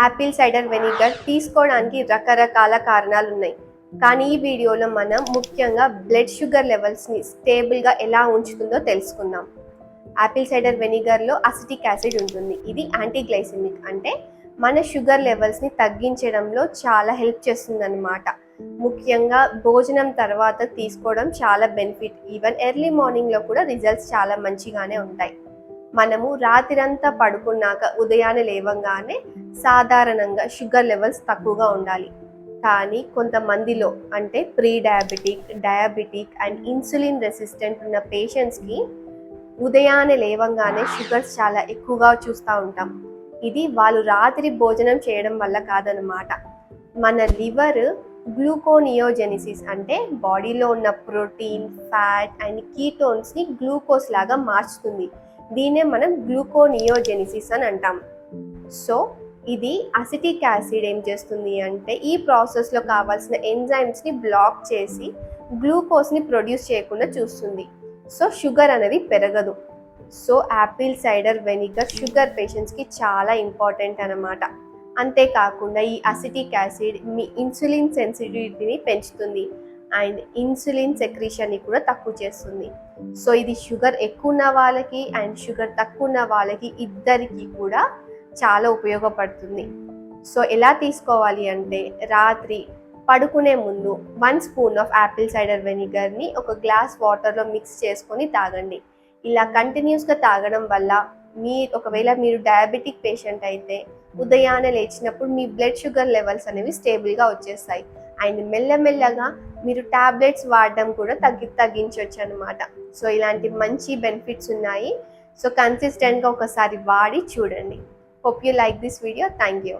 Apple cider vinegar తీసుకోవడానికి రకరకాల కారణాలు ఉన్నాయి కానీ ఈ వీడియోలో మనం ముఖ్యంగా బ్లడ్ షుగర్ లెవెల్స్ని స్టేబుల్గా ఎలా ఉంచుతుందో తెలుసుకుందాం. యాపిల్ సైడర్ వెనిగర్లో అసిటిక్ యాసిడ్ ఉంటుంది. ఇది యాంటీగ్లైసిమిక్ అంటే మన షుగర్ లెవెల్స్ని తగ్గించడంలో చాలా హెల్ప్ చేస్తుందన్నమాట. ముఖ్యంగా భోజనం తర్వాత తీసుకోవడం చాలా బెనిఫిట్. ఈవెన్ ఎర్లీ మార్నింగ్లో కూడా రిజల్ట్స్ చాలా మంచిగానే ఉంటాయి. మనము రాత్రంతా పడుకున్నాక ఉదయాన్నే లేవంగానే సాధారణంగా షుగర్ లెవెల్స్ తక్కువగా ఉండాలి. కానీ కొంతమందిలో అంటే pre diabetic diabetic and insulin resistant ఉన్న పేషెంట్స్కి ఉదయాన్నే లేవంగానే షుగర్స్ చాలా ఎక్కువగా చూస్తూ ఉంటాం. ఇది వాళ్ళు రాత్రి భోజనం చేయడం వల్ల కాదనమాట మన లివర్ గ్లూకోనియోజెనిసిస్ అంటే బాడీలో ఉన్న ప్రోటీన్ ఫ్యాట్ అండ్ కీటోన్స్ని గ్లూకోజ్ లాగా మార్చుతుంది. దీన్నే మనం గ్లూకోనియోజెనిసిస్ అని అంటాం. సో ఇది అసిటిక్ యాసిడ్ ఏం చేస్తుంది అంటే ఈ ప్రాసెస్లో కావాల్సిన ఎంజైమ్స్ని బ్లాక్ చేసి గ్లూకోజ్ని ప్రొడ్యూస్ చేయకుండా చూస్తుంది. సో షుగర్ అనేది పెరగదు. So apple cider vinegar sugar పేషెంట్స్కి చాలా ఇంపార్టెంట్ అన్నమాట. అంతేకాకుండా ఈ అసిటిక్ యాసిడ్ మీ ఇన్సులిన్ సెన్సిటివిటీని పెంచుతుంది. అండ్ ఇన్సులిన్ సెక్రీషన్ని కూడా తక్కువ చేస్తుంది. సో ఇది షుగర్ ఎక్కువ ఉన్న వాళ్ళకి అండ్ షుగర్ తక్కువ ఉన్న వాళ్ళకి ఇద్దరికి కూడా చాలా ఉపయోగపడుతుంది. సో ఎలా తీసుకోవాలి అంటే రాత్రి పడుకునే ముందు one spoon of apple cider వెనిగర్ని ఒక గ్లాస్ వాటర్లో మిక్స్ చేసుకొని తాగండి. ఇలా కంటిన్యూస్గా తాగడం వల్ల మీ ఒకవేళ మీరు డయాబెటిక్ పేషెంట్ అయితే ఉదయాన్నే లేచినప్పుడు మీ బ్లడ్ షుగర్ లెవెల్స్ అనేవి స్టేబుల్గా వచ్చేస్తాయి. అండ్ మెల్లమెల్లగా మీరు టాబ్లెట్స్ వాడడం కూడా తగ్గి తగ్గించవచ్చు అనమాట సో ఇలాంటి మంచి బెనిఫిట్స్ ఉన్నాయి. సో కన్సిస్టెంట్గా ఒకసారి వాడి చూడండి. Hope you like this video thank you